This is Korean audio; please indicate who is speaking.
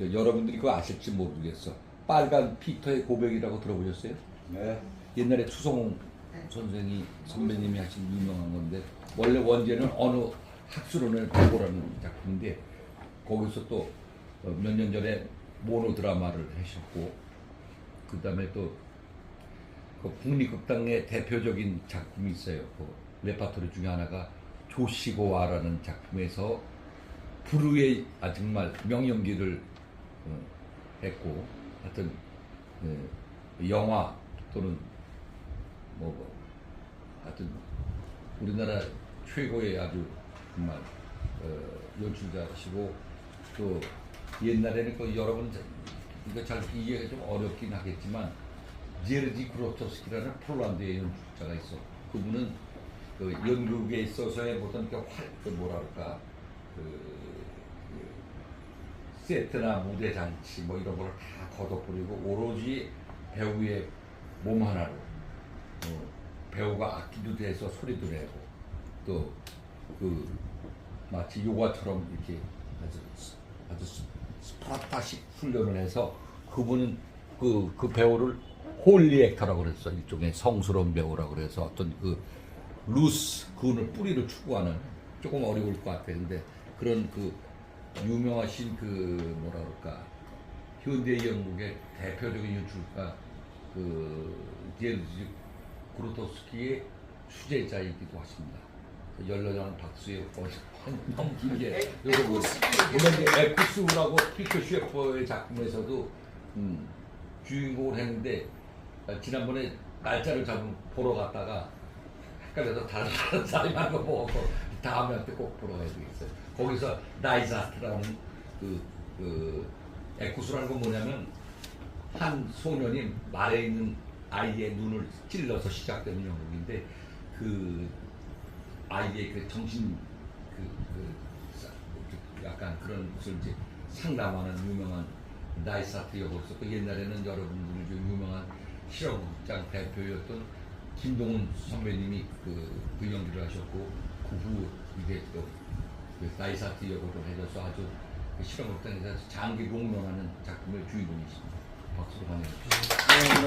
Speaker 1: 그 여러분들이 그거 아실지 모르겠어. 빨간 피터의 고백이라고 들어보셨어요?
Speaker 2: 네.
Speaker 1: 옛날에 추성훈 선생이 선배님이 하신 유명한 건데 원래 원제는 어느 학술원을 보고라는 작품인데 거기서 또 몇 년 전에 모노 드라마를 하셨고 그 다음에 또 그 국립극단의 대표적인 작품이 있어요. 그 레파토리 중에 하나가 조시고와라는 작품에서 불후의 아 정말 명연기를 어, 했고 하여튼 예, 영화 또는 뭐, 뭐 하여튼 우리나라 최고의 아주 정말 어, 연출자시고 또 옛날에는 그 여러분 이거 잘 이해가 좀 어렵긴 하겠지만 제르지 그로토스키라는 폴란드의 연출자가 있어. 그분은 그 연극에 있어서의 어떤 그 활, 그 그, 그 세트나 무대 장치 뭐 이런 걸다 걷어버리고 오로지 배우의 몸 하나로 어, 배우가 악기도 돼서 소리도 내고 또 그 마치 요가처럼 이렇게 아주 스- 아주 스- 스파르타식 훈련을 해서 그분은 그, 그 배우를 홀리 액터라고 그랬어 일종의 성스러운 배우라고 그래서 어떤 그 루스 그분을 뿌리를 추구하는 조금 어려울 것 같아 근데 그런 그 유명하신 그 뭐라 그럴까 현대 연극의 대표적인 연출가 그 제르지 그루토스키의 수제자이기도 하십니다. 박수에 너무 길게 요거 뭐 물론 에쿠스라고 피터 슈에퍼의 작품에서도 음, 주인공을 했는데 아, 지난번에 날짜를 잡은 보러 갔다가 헷갈려서 다른 다른 사람이 한거 보고 다음에한테 꼭 보러 가야 되겠어요. 거기서 나이사트라는 그, 그 에쿠스라는 건 뭐냐면 한 소년이 말에 있는 아이의 눈을 찔러서 시작되는 영국인데 그 아이의 그 정신 그, 그, 사- 그 약간 그런 것을 이제 상담하는 유명한 나이사트 역으로서 그 옛날에는 여러분들이 좀 유명한 실험극장 대표였던 김동훈 선배님이 그, 그 연기를 하셨고 그후 이게 또그 나이사트 역으로 해줘서 아주 그 실험극장에서 장기 롱런하는 작품의 주인공이십니다. 박수로 환영해 주시죠.